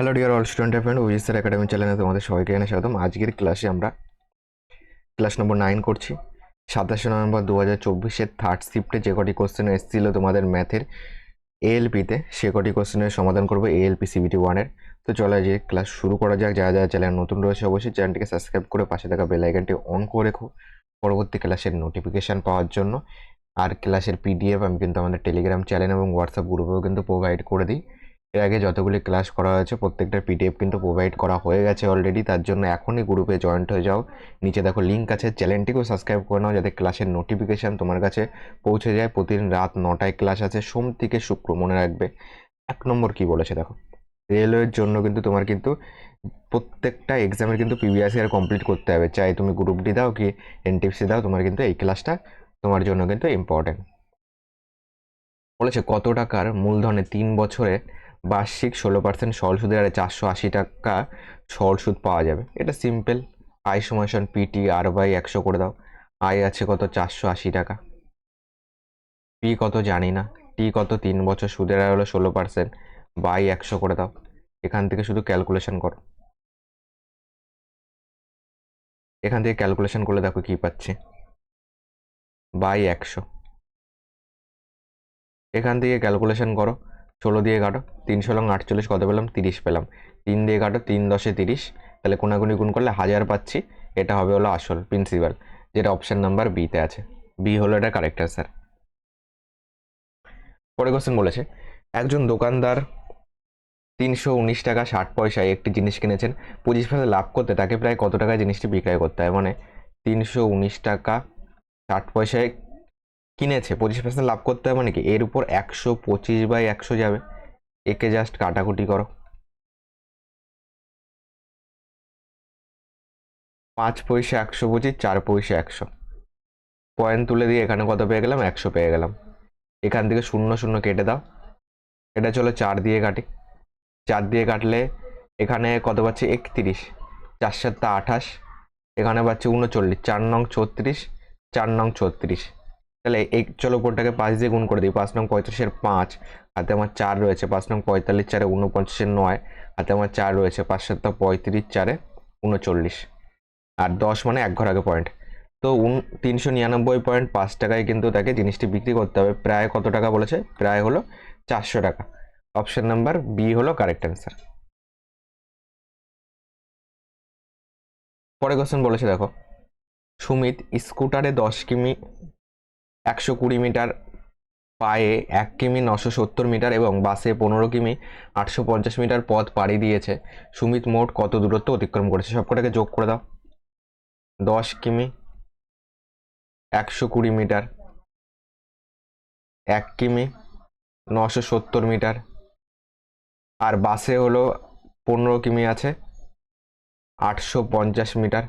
Hello dear all student friend OESR academy চ্যানেলে তোমাদের সবাইকে এনে স্বাগতম। আজকের ক্লাসে আমরা ক্লাস নম্বর নাইন করছি। সাতাশে নভেম্বর দু হাজার চব্বিশের থার্ড শিফটে যে কটি কোশ্চেন এসেছিল তোমাদের ম্যাথের এএলপিতে সে কটি কোশ্চেনের সমাধান করব এএলপি সিবিটি ওয়ানের তো চলো যে ক্লাস শুরু করা যাক। যারা যারা চ্যানেল নতুন রয়েছে অবশ্যই চ্যানেলটিকে সাবস্ক্রাইব করে পাশে থাকা বেল অন করে রেখো। পরবর্তী ক্লাসের নোটিফিকেশান পাওয়ার জন্য। আর ক্লাসের পিডিএফ আমি কিন্তু আমাদের টেলিগ্রাম চ্যানেল এবং হোয়াটসঅ্যাপ গ্রুপেও কিন্তু প্রোভাইড করে দিই। এর আগে যতগুলি ক্লাস করা হয়েছে, প্রত্যেকটা পিডিএফ কিন্তু প্রোভাইড করা হয়ে গেছে অলরেডি তার জন্য এখনই গ্রুপে জয়েন্ট হয়ে যাও। নিচে দেখো লিঙ্ক আছে চ্যানেলটিকেও সাবস্ক্রাইব করে নাও যাতে ক্লাসের নোটিফিকেশান তোমার কাছে পৌঁছে যায়। প্রতিদিন রাত নটায় ক্লাস আছে, সোম থেকে শুক্র মনে রাখবে। এক নম্বর কি বলেছে দেখো রেলওয়ের জন্য কিন্তু তোমার কিন্তু প্রত্যেকটা এক্সামের কিন্তু পিবিএস আর কমপ্লিট করতে হবে। চাই তুমি গ্রুপ ডি দাও কি এনটিএফসি দাও, তোমার কিন্তু এই ক্লাসটা তোমার জন্য কিন্তু ইম্পর্টেন্ট বলেছে কত টাকার মূলধনে তিন বছরে বার্ষিক ষোলো পার্সেন্ট সরল সুদের হারে চারশো আশি টাকা সরল সুদ পাওয়া যাবে। এটা সিম্পল আই সমান পিটি আর বাই একশো করে দাও। আয় আছে কত? চারশো আশি টাকা। পি কত জানি না। টি কত? তিন বছর সুদের হার হলো ষোলো পার্সেন্ট বাই একশো করে দাও। এখান থেকে শুধু ক্যালকুলেশন করো। এখান থেকে ক্যালকুলেশন করলে দেখো কি পাচ্ছি? বাই একশো। এখান থেকে ক্যালকুলেশন করো। ষোলো দিয়ে কাটো, তিনশো লং আটচল্লিশ, কত পেলাম? তিরিশ পেলাম। তিন দিয়ে কাটো, তিন দশে তিরিশ। তাহলে কোনাগুনি গুণ করলে হাজার পাচ্ছি। এটা হবে হলো আসল প্রিন্সিপাল যেটা অপশান নাম্বার বিতে আছে। বি হলো এটা কারেক্ট অ্যান্সার পরে কোশ্চেন বলেছে, একজন দোকানদার তিনশো উনিশ টাকা ষাট পয়সায় একটি জিনিস কিনেছেন, পঁচিশ পয়সা লাভ করতে তাকে প্রায় কত টাকায় জিনিসটি বিক্রয় করতে হয়? মানে তিনশো উনিশ টাকা ষাট পয়সায় কিনেছে, পঁচিশ পার্সেন্ট লাভ করতে হবে মানে কি এর উপর একশো পঁচিশ বাই একশো যাবে। একে জাস্ট কাটাকুটি করো। পাঁচ পয়সা একশো পঁচিশ, চার পয়সা একশো। পয়েন্ট তুলে দিয়ে এখানে কত পেয়ে গেলাম? একশো পেয়ে গেলাম। এখান থেকে শূন্য শূন্য কেটে দাও। এটা চলো চার দিয়ে কাটি। চার দিয়ে কাটলে এখানে কত পাচ্ছি? একত্রিশ। চার সাতটা আঠাশ। এখানে পাচ্ছি উনচল্লিশ। চার নং ছত্রিশ। চার নং ছত্রিশ। তাহলে এই চলো কোনটাকে পাঁচ দিয়ে গুণ করে দিই। পাঁচ নং পঁয়ত্রিশের পাঁচ হাতে আমার চার রয়েছে। পাঁচ নং পঁয়তাল্লিশ চারে উনপঞ্চাশের নয় হাতে আমার চার রয়েছে পাঁচ সাতটা পঁয়ত্রিশ চারে উনচল্লিশ আর দশ মানে এক ঘর আগে পয়েন্ট তো উন তিনশো নিরানব্বই পয়েন্ট পাঁচ টাকায় কিন্তু তাকে জিনিসটি বিক্রি করতে হবে। প্রায় কত টাকা বলেছে? প্রায় হলো চারশো টাকা। অপশন নাম্বার বি হলো কারেক্ট অ্যান্সার পরে কোশ্চেন বলেছে দেখো, সুমিত স্কুটারে দশ কিমি একশো কুড়ি মিটার পায়ে এক কিমি নশো সত্তর মিটার এবং বাসে পনেরো কিমি আটশো পঞ্চাশ মিটার পথ পাড়ি দিয়েছে। সুমিত, মোট কত দূরত্ব অতিক্রম করেছে? সবকটাকে যোগ করে দাও। দশ কিমি একশো কুড়ি মিটার, এক কিমি নশো সত্তর মিটার, আর বাসে হলো পনেরো কিমি আছে, আটশো পঞ্চাশ মিটার।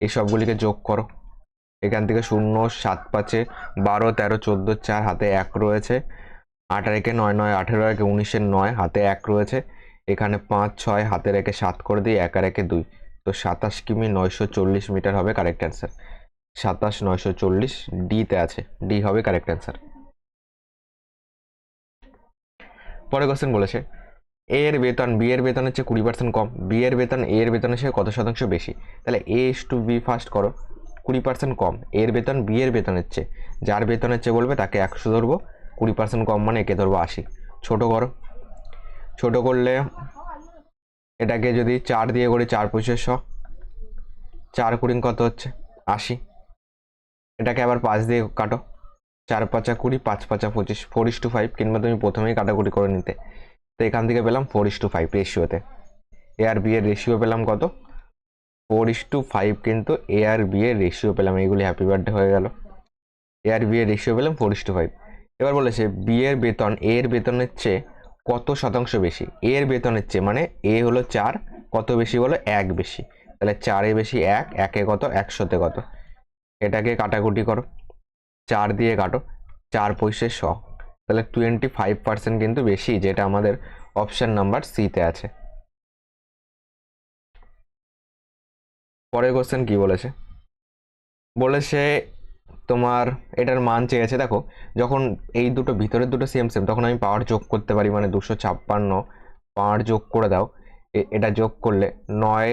এই সবগুলিকে যোগ করো। এখান থেকে শূন্য, সাত পাঁচে বারো, তেরো, চোদ্দ, চার, হাতে এক রয়েছে। আট একে নয় নয়, আঠেরো একে উনিশের নয়, হাতে এক রয়েছে। এখানে পাঁচ, ছয় হাতে রেখে সাত করে দিই এক আর একে দুই। তো সাতাশ কিমি নয়শো চল্লিশ মিটার হবে কারেক্ট অ্যান্সার। সাতাশ নয়শো চল্লিশ ডিতে আছে। ডি হবে কারেক্ট অ্যান্সার। পরে কোশ্চেন বলেছে, এ এর বেতন, বি এর বেতনের চেয়ে কুড়ি পার্সেন্ট কম। বি এর বেতন, এ এর বেতনের চেয়ে কত শতাংশ বেশি? তাহলে এ টু বি ফার্স্ট করো। কুড়ি পার্সেন্ট কম। এর বেতন বি এর বেতনের চেয়ে। যার বেতনের চেয়ে বলবে, তাকে একশো ধরবো। কুড়ি পার্সেন্ট কম মানে একে ধরবো আশি। ছোটো করো। ছোটো করলে এটাকে যদি চার দিয়ে করি চার পঁচিশ শ। চার কুড়ি কত হচ্ছে? আশি। এটাকে আবার পাঁচ দিয়ে কাটো। চার পাঁচা কুড়ি, পাঁচ পাঁচা পঁচিশ। ফোর ইস টু ফাইভ কিংবা তুমি প্রথমেই কাটাকুটি করে নিতে। তো এখান থেকে পেলাম ফোর ইস টু ফাইভ রেশিওতে এ আর বি এর রেশিও পেলাম কত? ফোর ইস টু ফাইভ কিন্তু এ আর বি এর রেশিও পেলাম, এইগুলি হ্যাপি বার্থডে হয়ে গেল। এ আর বি এর রেশিও পেলাম ফোর ইস টু ফাইভ এবার বলেছে বি এর বেতন এ এর বেতনের চেয়ে কত শতাংশ বেশি? এ এর বেতনের চেয়ে মানে এ হলো চার, কত বেশি বলো এক বেশি। তাহলে চারে বেশি এক, একে কত? একশোতে কত? এটাকে কাটাকুটি করো। চার দিয়ে কাটো, চার পয়সে শ। তাহলে টোয়েন্টি ফাইভ পার্সেন্ট কিন্তু বেশি, যেটা আমাদের অপশান নাম্বার সিতে আছে। পরের কোশ্চেন কি বলেছে? বলেছে তোমার এটার মান চেয়েছে, দেখো, যখন এই দুটো, ভিতরের দুটো সেম সেম তখন আমি পাওয়ার যোগ করতে পারি মানে দুশো ছাপ্পান্ন পাওয়ার যোগ করে দাও। এটা যোগ করলে নয়,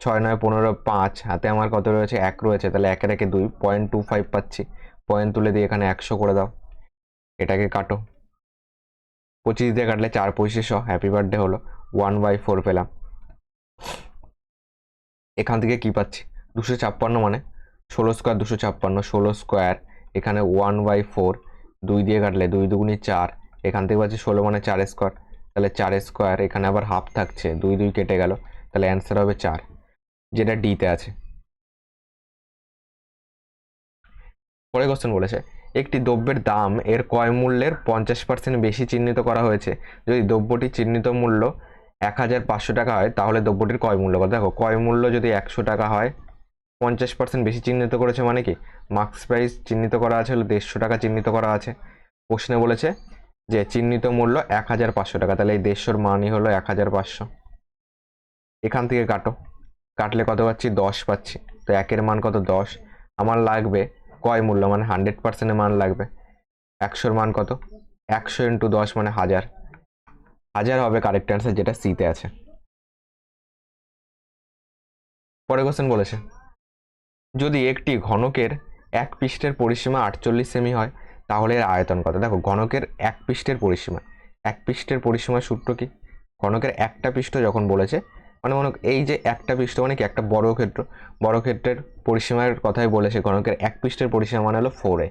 ছয়, নয়, পনেরো, পাঁচ, হাতে আমার কত রয়েছে? এক রয়েছে, তাহলে একের একে দুই পয়েন্ট টু ফাইভ পাচ্ছি। পয়েন্ট তুলে দিয়ে এখানে একশো করে দাও। এটাকে কাটো। পঁচিশ দিয়ে কাটলে চার পঁচিশশো হ্যাপি বার্থডে হলো। ওয়ান বাই ফোর পেলাম। এখান থেকে কি পাচ্ছি? দুশো ছাপ্পান্ন মানে ষোলো স্কোয়ার দুশো ছাপ্পান্ন, ষোলো স্কোয়ার এখানে ওয়ান বাই ফোর দুই দিয়ে কাটলে দুই দুগুনি চার, এখান থেকে পাচ্ছি ষোলো মানে চার স্কোয়ার তাহলে চার স্কোয়ার এখানে আবার হাফ থাকছে, দুই দুই কেটে গেল, তাহলে অ্যান্সার হবে চার, যেটা ডিতে আছে। পরে কোশ্চেন বলেছে, একটি দ্রব্যের দাম এর কয় মূল্যের পঞ্চাশ পার্সেন্ট বেশি চিহ্নিত করা হয়েছে, যদি দ্রব্যটি চিহ্নিত মূল্য এক হাজার পাঁচশো টাকা হয়, তাহলে দ্রব্যটির ক্রয় মূল্য কত? দেখো, ক্রয় মূল্য যদি একশো টাকা হয়, পঞ্চাশ পার্সেন্ট বেশি চিহ্নিত করেছে মানে কি? মার্কস প্রাইস চিহ্নিত করা আছে হলো দেড়শো টাকা চিহ্নিত করা আছে। প্রশ্নে বলেছে যে চিহ্নিত মূল্য এক হাজার পাঁচশো টাকা, তাহলে এই দেড়শোর মানই হলো এক হাজার পাঁচশো। এখান থেকে কাটো। কাটলে কত পাচ্ছি? দশ পাচ্ছি। তো একের মান কত? দশ। আমার লাগবে কয় মূল্য মানে হান্ড্রেড পার্সেন্টের মান লাগবে। একশোর মান কত? একশো ইন্টু দশ মানে হাজার। হাজার হবে কারেক্ট অ্যান্সার যেটা সিতে আছে। পরে কোশ্চেন বলেছে, যদি একটি ঘনকের এক পৃষ্ঠের পরিসীমা আটচল্লিশ সেমি হয়, তাহলে এর আয়তন কত? দেখো, ঘনকের এক পৃষ্ঠের পরিসীমা। এক পৃষ্ঠের পরিসীমার সূত্র কি? ঘনকের একটা পৃষ্ঠ যখন বলেছে মানে মনে এই যে একটা পৃষ্ঠ মানে কি? একটা বড় ক্ষেত্র। বড় ক্ষেত্রের পরিসীমার কথাই বলেছে, ঘনকের এক পৃষ্ঠের পরিসীমা মানে হলো ফোর এ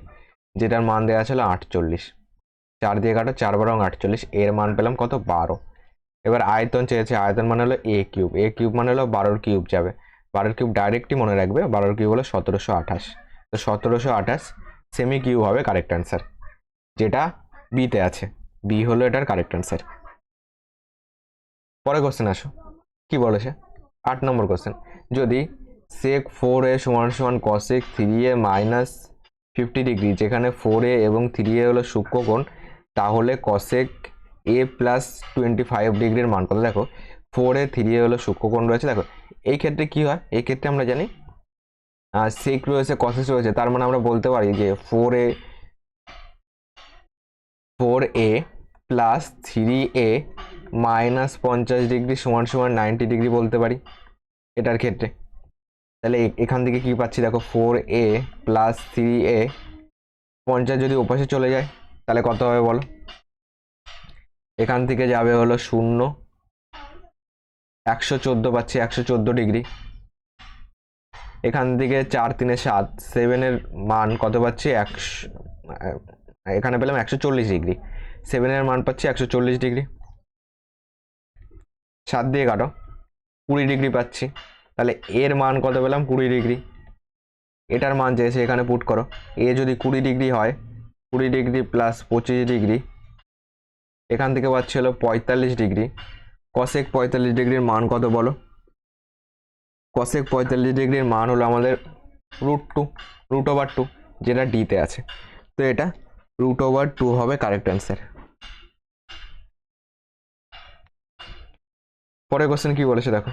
যেটার মান দেওয়া ছিল আটচল্লিশ। চার দিয়ে কাটো, চার বারো আটচল্লিশ, এর মান পেলাম কত? বারো। এবার আয়তন চেয়েছে, আয়তন মানে হলো এ কিউব এ কিউব মানে হলো বারোর কিউব যাবে। বারোর কিউব ডাইরেক্টই মনে রাখবে, বারোর কিউব হলো সতেরোশো আঠাশ। তো সতেরোশো আঠাশ সেমি কিউব হবে কারেক্ট অ্যান্সার যেটা বিতে আছে বি হলো এটার কারেক্ট অ্যান্সার পরে কোশ্চেন আসো। কি বলেছে আট নম্বর কোশ্চেন যদি সেক ফোর এ সমান সমান cosec three A minus fifty degree যেখানে ফোর এ এবং থ্রি এ হলো সূক্ষ্মকোণ তাহলে cosec A plus twenty five ডিগ্রির মান কত? দেখো ফোর থ্রি এ হলো সূক্ষ্মকোণ রয়েছে। দেখো, এই ক্ষেত্রে কি হয়? এই ক্ষেত্রে আমরা জানি সেক রয়েছে কসেস রয়েছে। তার মানে আমরা বলতে পারি যে four A four A plus three A minus পঞ্চাশ ডিগ্রি সমান সমান নাইনটি ডিগ্রি বলতে পারি এটার ক্ষেত্রে। তাহলে এখান থেকে কি পাচ্ছি? দেখো four A plus three A পঞ্চাশ যদি ওপাশে চলে যায় তাহলে কত হবে বলো? এখান থেকে যাবে হলো শূন্য। একশো চোদ্দ পাচ্ছি, একশো চোদ্দ ডিগ্রি। এখান থেকে চার তিনে সাত সেভেনের মান কত পাচ্ছি? একশো এখানে পেলাম একশো চল্লিশ ডিগ্রি। সেভেনের মান পাচ্ছি একশো চল্লিশ ডিগ্রি। সাত দিয়ে কাটো, কুড়ি ডিগ্রি পাচ্ছি। তাহলে এর মান কত পেলাম? কুড়ি ডিগ্রি। এটার মান চেয়েছে এখানে পুট করো। এ যদি কুড়ি ডিগ্রি হয় কুড়ি ডিগ্রি প্লাস পঁচিশ ডিগ্রি। এখান থেকে পাচ্ছি হলো পঁয়তাল্লিশ ডিগ্রি। কসেক পঁয়তাল্লিশ ডিগ্রির মান কত বলো? কসেক পঁয়তাল্লিশ ডিগ্রির মান হলো আমাদের root two root over two যেটা ডিতে আছে। তো এটা রুট ওভার টু হবে কারেক্ট অ্যান্সার পরের কোশ্চেন কি বলেছে দেখো?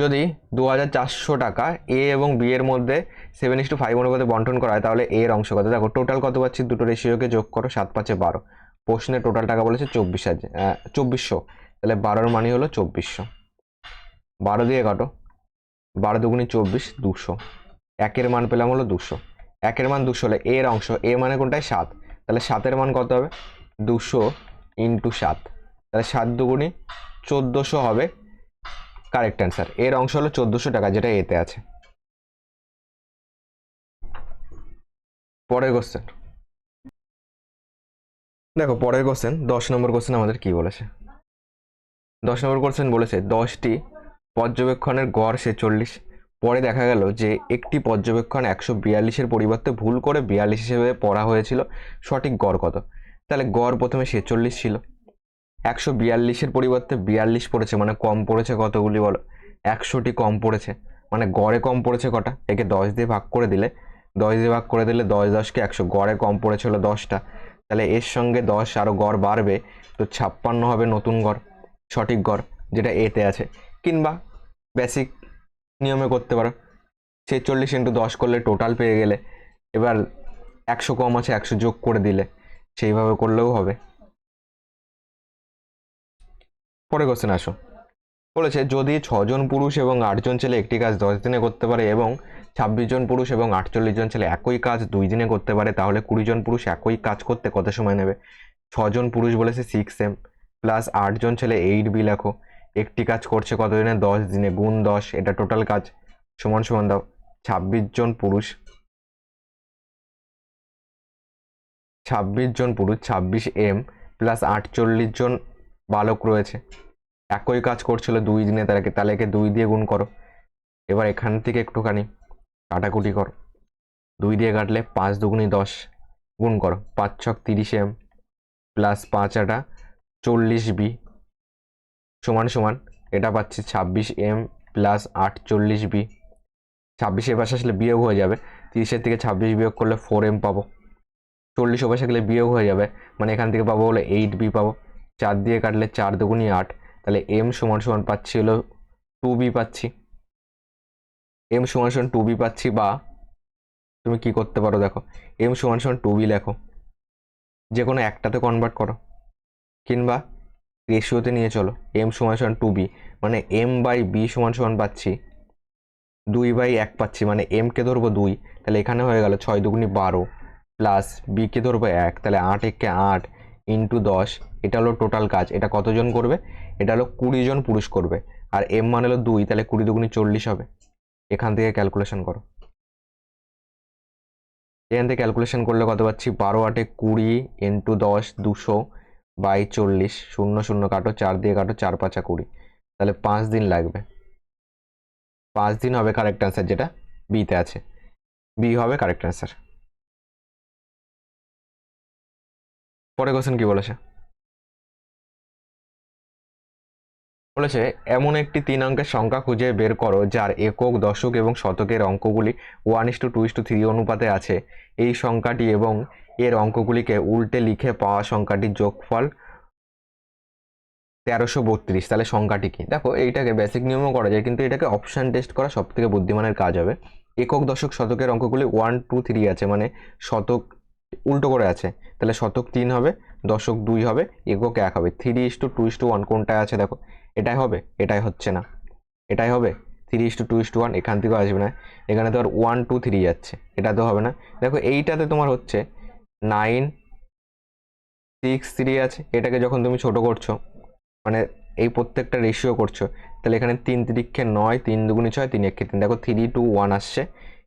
যদি দু হাজার চারশো টাকা এ এবং বি এর মধ্যে সেভেন ইস টু ফাইভ অনুপাতে বন্টন করা হয়, তাহলে এর অংশ কত? দেখো টোটাল কত পাচ্ছি? দুটো রেশিওকে যোগ করো, সাত পাঁচে বারো। প্রশ্নে টোটাল টাকা বলেছে চব্বিশ হাজার চব্বিশশো। তাহলে বারোর মানি হলো চব্বিশশো। বারো দিয়ে কাটো। বারো দুগুনি চব্বিশ, দুশো। একের মান পেলাম হলো দুশো। একের মান দুশো হলে এর অংশ এ মানে কোনটায়? সাত। তাহলে সাতের মান কত হবে? দুশো ইন্টু সাত। তাহলে সাত দুগুনি চোদ্দোশো হবে কারেক্ট অ্যান্সার এর অংশ হলো চোদ্দোশো টাকা, যেটা এতে আছে। পরের কোশ্চেন দেখো, পরের কোশ্চেন দশ নম্বর কোশ্চেন আমাদের কি বলেছে? দশ নম্বর কোশ্চেন বলেছে, দশটি পর্যবেক্ষণের গড় ছেচল্লিশ। পরে দেখা গেল যে একটি পর্যবেক্ষণ একশো বিয়াল্লিশের পরিবর্তে ভুল করে বিয়াল্লিশ হিসেবে পড়া হয়েছিল, সঠিক গড় কত? তাহলে গড় প্রথমে ছেচল্লিশ ছিল। একশো বিয়াল্লিশের পরিবর্তে বিয়াল্লিশ পড়েছে মানে কম পড়েছে কতগুলি বলো? একশোটি কম পড়েছে মানে গড়ে কম পড়েছে কটা? একে দশ দিয়ে ভাগ করে দিলে, দশ দিয়ে ভাগ করে দিলে দশ, দশকে একশো, গড়ে কম পড়েছিল দশটা। তাহলে এর সঙ্গে দশ আরও গড় বাড়বে, তো ছাপ্পান্ন হবে নতুন গড়, সঠিক গড়, যেটা এতে আছে। কিংবা বেসিক নিয়মে করতে পারো, ছেচল্লিশ ইন্টু দশ করলে টোটাল পেয়ে গেলে, এবার একশো কম আছে, একশো যোগ করে দিলে, সেইভাবে করলেও হবে। পরে কোশ্চেন আসো। বলেছে, যদি ছজন পুরুষ এবং আটজন ছেলে একটি কাজ দশ দিনে করতে পারে এবং ছাব্বিশ জন পুরুষ এবং আটচল্লিশ জন ছেলে একই কাজ দুই দিনে করতে পারে, তাহলে কুড়ি জন পুরুষ একই কাজ করতে কত সময় নেবে? ছজন পুরুষ বলেছে সিক্স এম প্লাস আটজন ছেলে এইট বি লেখো। একটি কাজ করছে কত দিনে? দশ দিনে, গুণ দশ, এটা টোটাল কাজ। সমান সমান দাও। ছাব্বিশ জন পুরুষ, ছাব্বিশ জন পুরুষ, ছাব্বিশ এম প্লাস আটচল্লিশ জন বালক রয়েছে। একই কাজ করছিল দুই দিনে, তাহলে তাহলে একে দুই দিয়ে গুণ করো। এবার এখান থেকে একটুখানি কাটাকুটি করো। দুই দিয়ে কাটলে পাঁচ দুগুনি দশ গুণ করো। পাঁচ ছক তিরিশ এম প্লাস পাঁচ আটা চল্লিশ বি সমান সমান, এটা পাচ্ছি ছাব্বিশ এম প্লাস আটচল্লিশ বি। ছাব্বিশে পাশে আসলে বিয়োগ হয়ে যাবে। তিরিশের থেকে ছাব্বিশ বিয়োগ করলে ফোর এম পাবো। চল্লিশ পাশে গেলে বিয়োগ হয়ে যাবে। মানে এখান থেকে পাবো হলো এইট বি পাবো। চার দিয়ে কাটলে চার দুগুনি আট, তাহলে এম সমান সমান পাচ্ছি হলো টু বি পাচ্ছি। এম সমান সমান টু বি পাচ্ছি বা তুমি কি করতে পারো দেখো এম সমান সমান টু বি লেখো। যে কোনো একটাতে কনভার্ট করো, কিংবা রেশিওতে নিয়ে চলো এম সমান সমান টু বি মানে এম বাই বি সমান সমান পাচ্ছি, দুই বাই এক পাচ্ছি মানে এমকে ধরবো দুই, তাহলে এখানে হয়ে গেল ছয় দুগুনি বারো প্লাস বিকে ধরবো এক, তাহলে আট একে আট ইন্টু দশ, এটা হলো টোটাল কাজ, এটা কতজন করবে? এটা হলো কুড়ি জন পুরুষ করবে, আর এম মানে হলো দুই, তাহলে কুড়ি দুগুনি চল্লিশ হবে। এখান থেকে ক্যালকুলেশন করো। এখান থেকে ক্যালকুলেশন করলে কত পাচ্ছি? বারো আটে কুড়ি ইন্টু দশ, দুশো বাই চল্লিশ, শূন্য শূন্য কাটো, চার দিয়ে কাটো, চার পাঁচা কুড়ি। তাহলে পাঁচ দিন লাগবে। পাঁচ দিন হবে কারেক্ট অ্যান্সার যেটা বিতে আছে। বি হবে কারেক্ট অ্যান্সার পরে কোশ্চেন কি বলেছে? বলেছে, এমন একটি তিন অঙ্কের সংখ্যা খুঁজে বের করো, যার একক, দশক এবং শতকের অঙ্কগুলি one is to two two is to অনুপাতে আছে। এই সংখ্যাটি এবং এর অঙ্কগুলিকে উল্টে লিখে পাওয়া সংখ্যাটির যোগফল তেরোশো বত্রিশ। তাহলে সংখ্যাটি কি? দেখো, এইটাকে বেসিক নিয়মও করা যায়, কিন্তু এটাকে অপশান টেস্ট করা সব থেকে বুদ্ধিমানের কাজ হবে। একক, দশক, শতকের অঙ্কগুলি ওয়ান টু থ্রি আছে মানে শতক উল্টো করে আছে। তাহলে শতক তিন হবে, দশক দুই হবে, একক এক হবে। Three is to two two is to কোনটায় আছে দেখো? এটাই হবে, এটাই হচ্ছে না। এটাই হবে three is to two two is to one থেকেও আসবে না। এখানে তো আর ওয়ান টু থ্রি যাচ্ছে, এটা তো হবে না। দেখো এইটাতে তোমার হচ্ছে নাইন সিক্স থ্রি আছে। এটাকে যখন তুমি ছোট করছ মানে এই প্রত্যেকটা রেশিও করছ, তাহলে এখানে তিন তিরিক্ষে নয়, তিন দুগুণি ছয়, তিন একে তিন। দেখো থ্রি টু ওয়ান আসছে।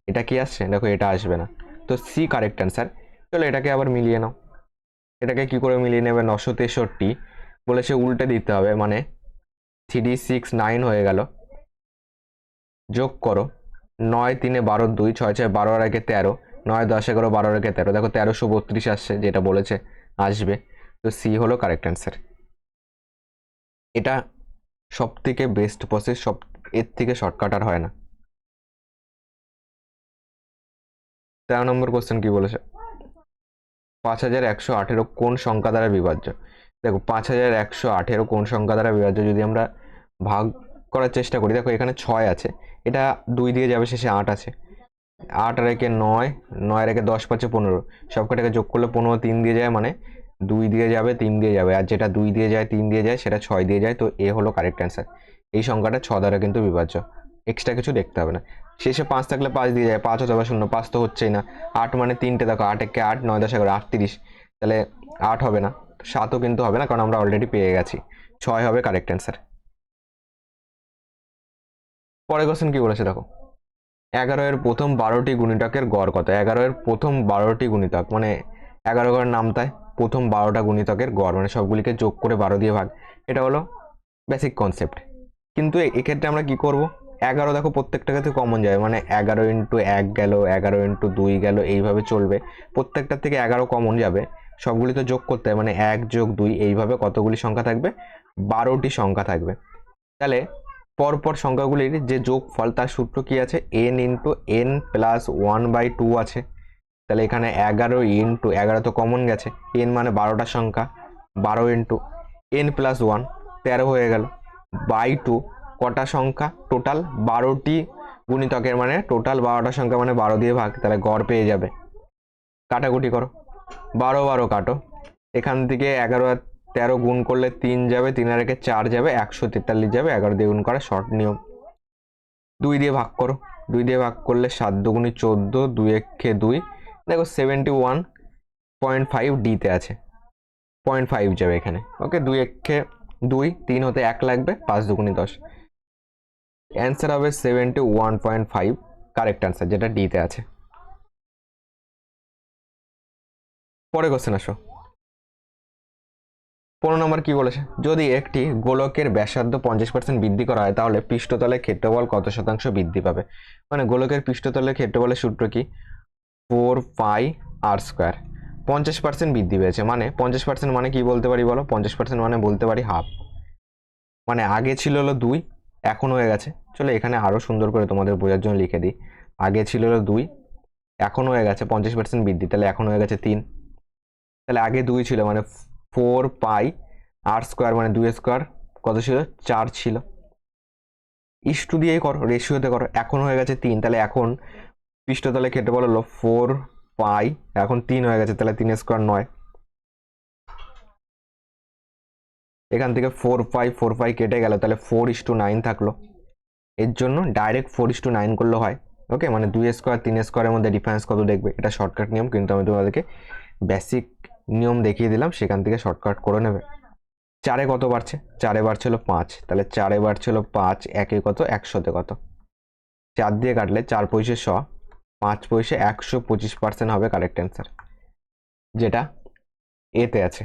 এটা কি আসছে? দেখো এটা আসবে না। তো সি কারেক্ট অ্যান্সার চলো এটাকে আবার মিলিয়ে নাও। এটাকে কি করে মিলিয়ে নেবে? নশো তেষট্টি বলেছে উল্টে দিতে হবে মানে থ্রি সিক্স নাইন হয়ে গেল। যোগ করো, নয় তিনে বারো দুই, ছয় ছয় বারো আর একে তেরো, নয় দশ এগারো বারো আর একে তেরো। দেখো তেরোশো বত্রিশ আসছে, যেটা বলেছে, আসবে। তো সি হলো কারেক্ট অ্যান্সার এটা সব থেকে বেস্ট প্রসেস সব, এর থেকে শর্টকাট আর হয় না। তেরো নম্বর কোশ্চেন কি বলেছে? পাঁচ হাজার একশো আঠেরো কোন সংখ্যা দ্বারা বিভাজ্য? দেখো, পাঁচ হাজার একশো আঠেরো কোন সংখ্যা দ্বারা বিভাজ্য যদি আমরা ভাগ করার চেষ্টা করি, দেখো এখানে ছয় আছে। এটা দুই দিয়ে যাবে, শেষে আট আছে। আট রেখে নয় নয় রেখে দশ পাঁচে পনেরো। সব কটাকে যোগ করলে পনেরো তিন দিয়ে যায় মানে দুই দিয়ে যাবে, তিন দিয়ে যাবে। আর যেটা দুই দিয়ে যায়, তিন দিয়ে যায়, সেটা ছয় দিয়ে যায়, তো এ হলো কারেক্ট অ্যান্সার এই সংখ্যাটা ছ দ্বারা কিন্তু বিভাজ্য। এক্সট্রা কিছু দেখতে হবে না। শেষে পাঁচ থাকলে পাঁচ দিয়ে যায় পাঁচ অথবা শূন্য, পাঁচ তো হচ্ছেই না। আট মানে তিনটে, দেখো আট একে আট, নয় দশ এগারো, আটত্রিশ। তাহলে আট হবে না, সাতও কিন্তু হবে না, কারণ আমরা অলরেডি পেয়ে গেছি। ছয় হবে কারেক্ট অ্যান্সার পরে কোশ্চেন কী বলেছে দেখো? এগারো এর প্রথম বারোটি গুণিতকের গড় কত? এগারো এর প্রথম বারোটি গুণিতক মানে এগারো ঘরের নাম তাই, প্রথম বারোটা গুণিতকের গড় মানে সবগুলিকে যোগ করে বারো দিয়ে ভাগ। এটা হলো বেসিক কনসেপ্ট কিন্তু এক্ষেত্রে আমরা কি করব? এগারো দেখো প্রত্যেকটা ক্ষেত্রে কমন যাবে মানে এগারো ইন্টু এক গেল, এগারো ইন্টু দুই গেল, এইভাবে চলবে। প্রত্যেকটার থেকে এগারো কমন যাবে। সবগুলি তো যোগ করতে হবে মানে এক যোগ দুই, এইভাবে কতগুলি সংখ্যা থাকবে? বারোটি সংখ্যা থাকবে। তাহলে পরপর সংখ্যাগুলির যে যোগফল, তার সূত্র কি আছে? N into N plus one by two আছে। তাহলে এখানে এগারো ইন্টু এগারো তো কমন গেছে। এন মানে বারোটা সংখ্যা। বারো ইন্টু এন প্লাস ওয়ান তেরো হয়ে গেল। বাই টু কটা সংখ্যা? টোটাল বারোটি গুণিতকের মানে টোটাল বারোটা সংখ্যা মানে বারো দিয়ে ভাগ, তাহলে গড় পেয়ে যাবে। কাটাকুটি করো। বারো বারো কাটো। এখান থেকে এগারো আর তেরো গুণ করলে তিন যাবে, তিন আর একে চার যাবে, একশো তেতাল্লিশ যাবে, এগারো দিয়ে গুণ করা শর্ট নিয়ম। দুই দিয়ে ভাগ করো। দুই দিয়ে ভাগ করলে সাত দুগুণি চোদ্দ, দুই একে দুই। দেখো সেভেন্টি ওয়ান পয়েন্ট ফাইভ ডিতে আছে। পয়েন্ট ফাইভ যাবে এখানে। ওকে দুই একে দুই, তিন হতে এক লাগবে, পাঁচ দুগুণি দশ। অ্যান্সার হবে seventy one point five, correct answer, যেটা ডিতে আছে। পরে কোশ্চেন আসো। পনেরো নম্বর কি বলেছে? যদি একটি গোলকের ব্যাসার্ধ পঞ্চাশ পার্সেন্ট বৃদ্ধি করা হয়, তাহলে পৃষ্ঠতলের ক্ষেত্রফল কত শতাংশ বৃদ্ধি পাবে? মানে গোলকের পৃষ্ঠতলের ক্ষেত্রফলের সূত্র কি? Four pi R square. পঞ্চাশ পার্সেন্ট বৃদ্ধি পেয়েছে মানে পঞ্চাশ পার্সেন্ট মানে কি বলতে পারি বলো? পঞ্চাশ পার্সেন্ট মানে বলতে পারি হাফ। মানে আগে ছিল হলো দুই, এখন হয়ে গেছে চলো এখানে আরও সুন্দর করে তোমাদের বোঝার জন্য লিখে দিই। আগে ছিল দুই, এখন হয়ে গেছে পঞ্চাশ পার্সেন্ট বৃদ্ধি, তাহলে এখন হয়ে গেছে তিন। তাহলে আগে দুই ছিল মানে ফোর পাই আর স্কোয়ার মানে দুই স্কোয়ার, কত ছিল? চার ছিল। ইস্টু দিয়েই করো রেশিওতে করো, এখন হয়ে গেছে তিন, তাহলে এখন পৃষ্ঠতলে কেটে বলল ফোর পাই, এখন তিন হয়ে গেছে, তাহলে তিন স্কোয়ার নয়। এখান থেকে ফোর ফাইভ ফোর ফাইভ কেটে গেল, তাহলে ফোর ইস টু নাইন থাকল। এর জন্য direct four is to nine করলে হয়। ওকে মানে দুই স্কোয়ার তিন স্কোয়ারের মধ্যে ডিফারেন্স কত দেখবে? এটা শর্টকাট নিয়ম, কিন্তু আমি তোমাদেরকে বেসিক নিয়ম দেখিয়ে দিলাম, সেখান থেকে শর্টকাট করে নেবে। চারে কত বাড়ছে? চারে বাড়ছিল পাঁচ। তাহলে চারে বাড়ছিল পাঁচ, একে কত? একশোতে কত? চার দিয়ে কাটলে চার পয়সে শ, পাঁচ পয়সে একশো পঁচিশ পার্সেন্ট হবে কারেক্ট অ্যান্সার যেটা এতে আছে।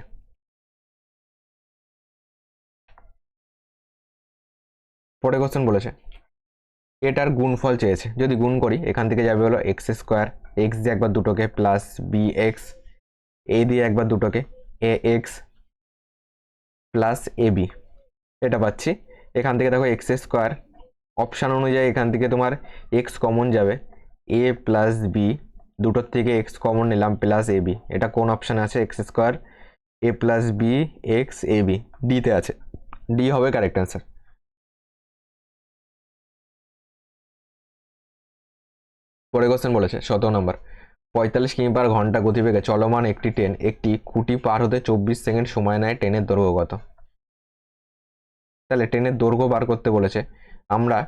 পরে কোশ্চেন বলেছে এটার গুণফল চেয়েছে। যদি গুণ করি, এখান থেকে যাবে হলো এক্স স্কোয়ার এক্স দিয়ে একবার দুটোকে প্লাস বি এক্স এ দিয়ে একবার দুটোকে A X plus A B এটা পাচ্ছি। এখান থেকে দেখো এক্স স্কোয়ার অপশান অনুযায়ী এখান থেকে তোমার এক্স কমন যাবে। এ প্লাস বি দুটোর থেকে এক্স কমন নিলাম প্লাস এ বি এটা কোন অপশানে আছে? X square A plus B X A B ডিতে আছে। ডি হবে কারেক্ট অ্যান্সার পরে কোশ্চেন বলেছে, সতেরো নম্বর পঁয়তাল্লিশ কিমি পার ঘণ্টা গতিবেগে চলমান একটি ট্রেন একটি খুঁটি পার হতে চব্বিশ সেকেন্ড সময় নেয় ট্রেনের দৈর্ঘ্য কত? তাহলে ট্রেনের দৈর্ঘ্য বার করতে বলেছে, আমরা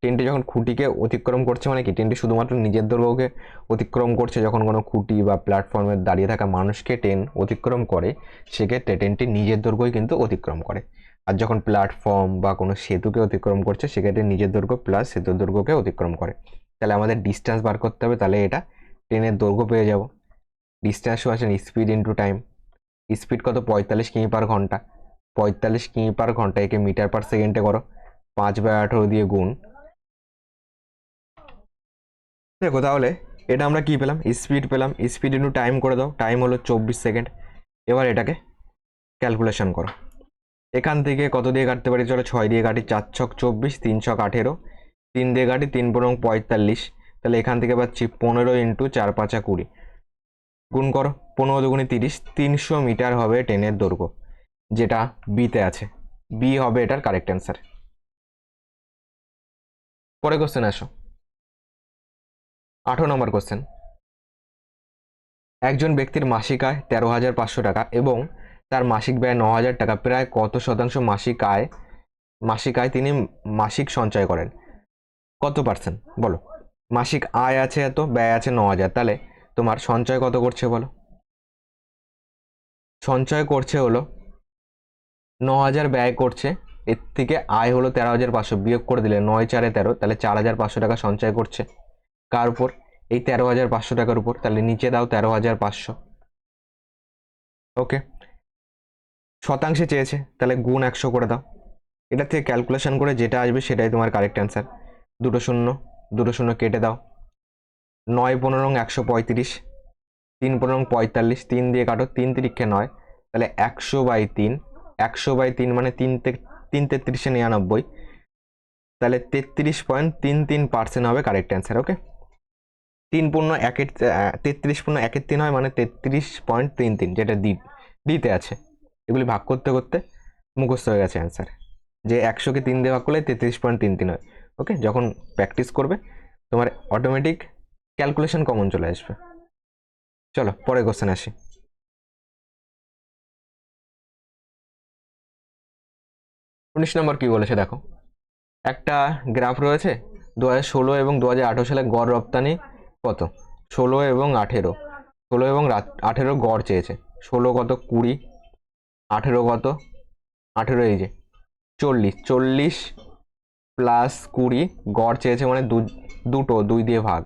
ট্রেনটি যখন খুঁটিকে অতিক্রম করছে মানে কি? ট্রেনটি শুধুমাত্র নিজের দৈর্ঘ্যকে অতিক্রম করছে যখন কোনো খুঁটি বা প্ল্যাটফর্মে দাঁড়িয়ে থাকা মানুষকে ট্রেন অতিক্রম করে, সেক্ষেত্রে ট্রেনটি নিজের দৈর্ঘ্যই কিন্তু অতিক্রম করে। আর যখন প্ল্যাটফর্ম বা কোনো সেতুকে অতিক্রম করছে, সেক্ষেত্রে নিজের দৈর্ঘ্য প্লাস সেতুর দৈর্ঘ্যকে অতিক্রম করে। তাহলে আমাদের ডিস্টেন্স বার করতে হবে, তাহলে এটা ট্রেনের দৈর্ঘ্য পেয়ে যাব। ডিস্টেন্সও আছে স্পিড ইন্টু টাইম স্পিড কত? পঁয়তাল্লিশ কিমি পার ঘণ্টা। পঁয়তাল্লিশ কিমি পার ঘণ্টা, একে মিটার পার সেকেন্ডে করো। পাঁচ বাই আঠেরো দিয়ে গুণ। দেখো তাহলে, এটা আমরা কি পেলাম? স্পিড পেলাম। স্পিড ইন্টু টাইম করে দাও। টাইম হলো চব্বিশ সেকেন্ড এবার এটাকে ক্যালকুলেশন করো। এখান থেকে কত দিয়ে কাটতে পারি? চলো ছয় দিয়ে কাটি, চার ছক চব্বিশ, তিন ছক আঠেরো। তিন দিয়ে কাটি তিন পনেরো পঁয়তাল্লিশ। তাহলে এখান থেকে পাচ্ছি পনেরো ইন্টু চার পাঁচা কুড়ি। গুণ করো, পনেরো দুগুণি তিরিশ, তিনশো মিটার হবে ট্রেনের দৈর্ঘ্য, যেটা বিতে আছে। বি হবে এটার কারেক্ট অ্যান্সার পরে কোশ্চেন আসো। আঠেরো নম্বর কোশ্চেন একজন ব্যক্তির মাসিক আয় তেরো হাজার পাঁচশো টাকা এবং তার মাসিক ব্যয় ন হাজার টাকা, প্রায় কত শতাংশ মাসিক আয় মাসিক আয় তিনি মাসিক সঞ্চয় করেন? কত পার্সেন্ট বলো। মাসিক আয় আছে এত, ব্যয় আছে ন হাজার। তাহলে তোমার সঞ্চয় কত করছে বলো? সঞ্চয় করছে হলো ন হাজার ব্যয় করছে, এর থেকে আয় হলো তেরো হাজার পাঁচশো, বিয়োগ করে দিলে নয় চারে তেরো, তাহলে চার হাজার পাঁচশো টাকা সঞ্চয় করছে। কার উপর? এই তেরো হাজার পাঁচশো টাকার উপর, তাহলে নিচে দাও তেরো হাজার পাঁচশো। ওকে শতাংশে চেয়েছে, তাহলে গুণ একশো করে দাও। এটা থেকে ক্যালকুলেশন করে যেটা আসবে সেটাই তোমার কারেক্ট অ্যান্সার দুটো শূন্য দুটো শূন্য কেটে দাও। নয় পনেরো একশো পঁয়ত্রিশ, তিন পনেরো পঁয়তাল্লিশ, তিন দিয়ে কাটো, তিন তিরিক্ষে নয়। তাহলে একশো বাই তিন, একশো বাই তিন মানে তিন তিন তেত্রিশে নিরানব্বই। তাহলে তেত্রিশ পয়েন্ট তিন তিন পার্সেন্ট হবে কারেক্ট অ্যান্সার, ওকে? তিন পূর্ণ একের তেত্রিশ পূর্ণ একের তিন হয় মানে তেত্রিশ পয়েন্ট তিন তিন, যেটা দি, দিতে আছে। এগুলি ভাগ করতে করতে মুখস্থ হয়ে গেছে অ্যান্সার। যে একশোকে তিন দিয়ে ভাগ করলে তেত্রিশ পয়েন্ট তিন তিন হয়। ওকে? যখন প্র্যাকটিস করবে, তোমার অটোমেটিক ক্যালকুলেশন কমন চলে আসবে। চলো পরে কোশ্চেন আসি। উনিশ নম্বর কি বলেছে দেখো? একটা গ্রাফ রয়েছে দু ষোলো এবং দু সালে গড় রপ্তানি কত? ষোলো এবং আঠেরো। ষোলো এবং আঠেরো গড় চেয়েছে। ষোলো কত? কুড়ি। আঠেরো কত? আঠেরো এই যে, চল্লিশ। চল্লিশ প্লাস কুড়ি, গড় চেয়েছে মানে দুটো, দুই দিয়ে ভাগ।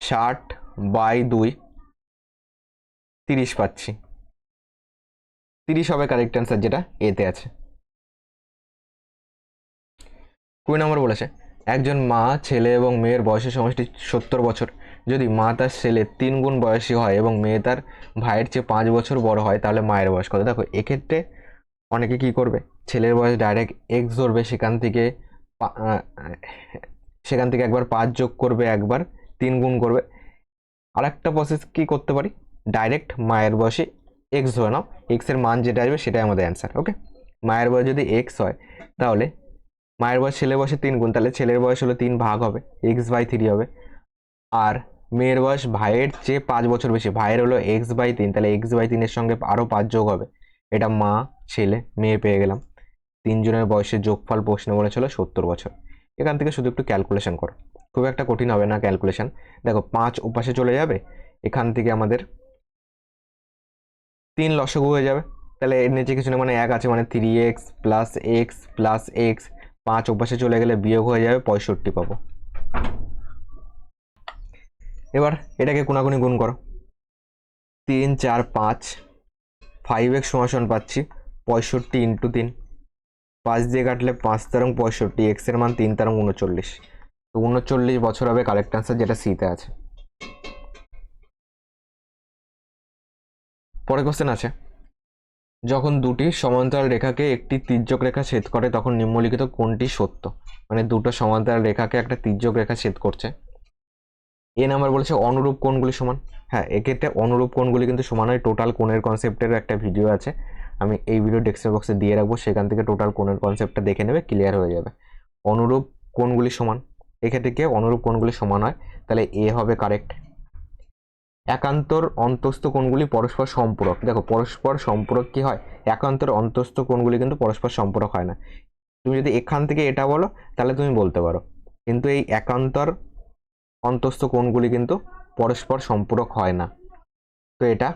ষাট বাই দুই, তিরিশ পাচ্ছি। তিরিশ হবে কারেক্ট অ্যান্সার যেটা এতে আছে। কুড়ি নম্বর বলেছে, একজন মা, ছেলে এবং মেয়ের বয়সের সমষ্টি সত্তর বছর। যদি মা তার ছেলের তিন গুণ বয়সী হয় এবং মেয়ে তার ভাইয়ের চেয়ে পাঁচ বছর বড় হয়, তাহলে মায়ের বয়স কত? দেখো, এক্ষেত্রে অনেকে কি করবে? ছেলের বয়স ডাইরেক্ট এক্স ধরবে, সেখান থেকে সেখান থেকে একবার পাঁচ যোগ করবে একবার, তিন গুণ করবে। আর একটা প্রসেস কি করতে পারি? ডাইরেক্ট মায়ের বয়সে এক্স ধরে নাও। এক্সের মান যেটা আসবে সেটাই আমাদের অ্যান্সার ওকে মায়ের বয়স যদি এক্স হয়, তাহলে মায়ের বয়স ছেলের বয়সে তিন গুণ, তাহলে ছেলের বয়স হলো তিন ভাগ হবে এক্স বাই থ্রি হবে। আর মেয়ের বয়স ভাইয়ের চেয়ে পাঁচ বছর বেশি, ভাইয়ের হলো এক্স বাই তিন, তাহলে এক্স বাই তিনের সঙ্গে আরও পাঁচ যোগ হবে। এটা মা, ছেলে, মেয়ে পেয়ে গেলাম। তিনজনের বয়সের যোগফল প্রশ্নে বলেছিল সত্তর বছর। এখান থেকে শুধু একটু ক্যালকুলেশন করো। খুব একটা কঠিন হবে না ক্যালকুলেশন দেখো, পাঁচ ওপাশে চলে যাবে, এখান থেকে আমাদের তিন লসগু হয়ে যাবে। তাহলে এর নিচে কিছু না মানে এক আছে মানে three X plus X plus X পাঁচ ওপাশে চলে গেলে বিয়োগ হয়ে যাবে, পঁয়ষট্টি পাবো। এবার এটাকে কোনাকুনি গুণ করো। তিন, চার, পাঁচ ফাইভ এক্স সমান পাচ্ছি, পঁয়ষট্টি ইন্টু তিন। পাঁচ দিয়ে কাটলে পাঁচ তেরং পঁয়ষট্টি এক্সের মান তিন তেরং উনচল্লিশ। তো উনচল্লিশ বছর হবে কারেক্ট আনসার যেটা সিতে আছে। পরের কোশ্চেন আছে। যখন দুটি সমান্তরাল রেখাকে একটি তির্যক রেখা ছেদ করে, তখন নিম্নলিখিত কোনটি সত্য? মানে দুটো সমান্তরাল রেখাকে একটা তির্যক রেখা ছেদ করছে। এ নাম্বার বলেছে অনুরূপ কোণগুলি সমান? হ্যাঁ এক্ষেত্রে অনুরূপ কোণগুলি কিন্তু সমান হয়? টোটাল কোণের কনসেপ্টের একটা ভিডিও আছে। আমি এই ভিডিও ডেসক্রিপশন বক্সে দিয়ে রাখব, সেখান থেকে টোটাল কোণের কনসেপ্টটা দেখে নেবে ক্লিয়ার হয়ে যাবে। অনুরূপ কোণগুলি সমান? এক্ষেত্রে কি অনুরূপ কোণগুলি সমান হয়? তাহলে এ হবে কারেক্ট একান্তর অন্তস্থ কোণগুলি পরস্পর সম্পূরক? দেখো, পরস্পর সম্পূরক কি হয়? একান্তর অন্তস্থ কোণগুলি কিন্তু পরস্পর সম্পূরক হয় না। তুমি যদি এখান থেকে এটা বলো, তাহলে তুমি বলতে পারো। কিন্তু এই একান্তর অন্তস্থ কোণগুলি কিন্তু পরস্পর সম্পূরক হয় না। তো এটা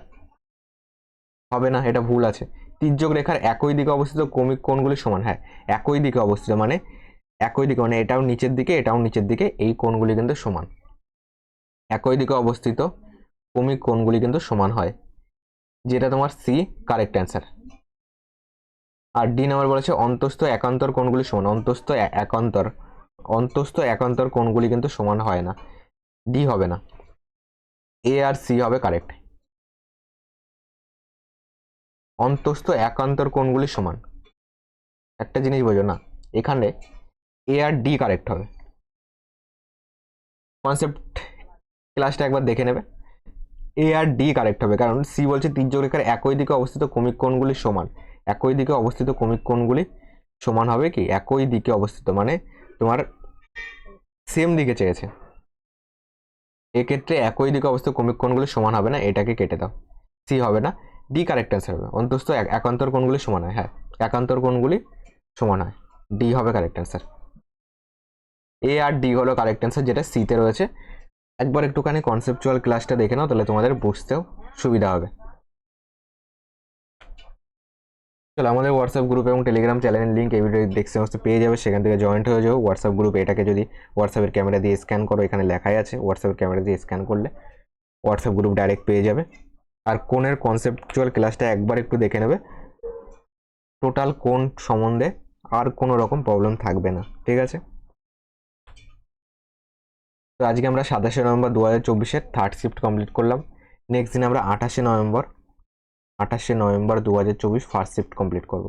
হবে না, এটা ভুল আছে। তির্যক রেখার একই দিকে অবস্থিত ক্রমিক কোণগুলি সমান হ্যাঁ একই দিকে অবস্থিত মানে একই দিকে মানে এটাও নিচের দিকে, এটাও নিচের দিকে, এই কোণগুলি কিন্তু সমান। একই দিকে অবস্থিত ক্রমিক কোণগুলি কিন্তু সমান হয়। যেটা তোমার সি কারেক্ট অ্যান্সার আর ডি নাম্বার বলেছে অন্তস্থ একান্তর কোণগুলি সমান, অন্তস্থ একান্তর অন্তস্থ একান্তর কোণগুলি কিন্তু সমান হয় না ডি হবে না। এ আর সি হবে কারেক্ট অন্তস্থ একান্তর কোণগুলি সমান। একটা জিনিস বোঝো না, এখানে এ আর ডি কারেক্ট হবে। কনসেপ্ট ক্লাসটা একবার দেখে নেবে। এ আর ডি কারেক্ট হবে, কারণ সি বলছে তির্যক রেখার একই দিকে অবস্থিত ক্রমিক কোণগুলি সমান। একই দিকে অবস্থিত ক্রমিক কোণগুলি সমান হবে কি? একই দিকে অবস্থিত মানে তোমার সেম দিকে চেয়েছে। এক্ষেত্রে একই দিকে অবস্থিত ক্রমিক কোণগুলি সমান হবে না, এটাকে কেটে দাও। সি হবে না। ডি কারেক্ট অ্যান্সার হবে। অন্তস্থ এক- একান্তর কোণগুলি সমান হয়। হ্যাঁ একান্তর কোণগুলি সমান হয়। ডি হবে কারেক্ট অ্যান্সার এ আর ডি হলো কারেক্ট অ্যান্সার যেটা সিতে রয়েছে। একবার একটুখানি কনসেপচুয়াল ক্লাসটা দেখে নাও, তাহলে তোমাদের বুঝতেও সুবিধা হবে। চলো, আমাদের হোয়াটসঅ্যাপ গ্রুপ এবং টেলিগ্রাম চ্যানেলের লিঙ্ক এই ভিডিও দেখতে সমস্ত পেয়ে যাবে। সেখান থেকে জয়েন্ট হয়ে যাও। হোয়াটসঅ্যাপ গ্রুপে এটাকে যদি হোয়াটসঅ্যাপের ক্যামেরা দিয়ে স্ক্যান করো, এখানে লেখাই আছে। হোয়াটসঅ্যাপের ক্যামেরা দিয়ে স্ক্যান করলে হোয়াটসঅ্যাপ গ্রুপ ডাইরেক্ট পেয়ে যাবে। আর কোণের কনসেপচুয়াল ক্লাসটা একবার একটু দেখে নেবে। টোটাল কোন সম্বন্ধে আর কোনো রকম প্রবলেম থাকবে না, ঠিক আছে? তো আজকে আমরা সাতাশে নভেম্বর দু হাজার চব্বিশের থার্ড শিফট কমপ্লিট করলাম। নেক্সট দিন আমরা আঠাশে নভেম্বর আঠাশে নভেম্বর দু হাজার চব্বিশ ফার্স্ট শিফট কমপ্লিট করব।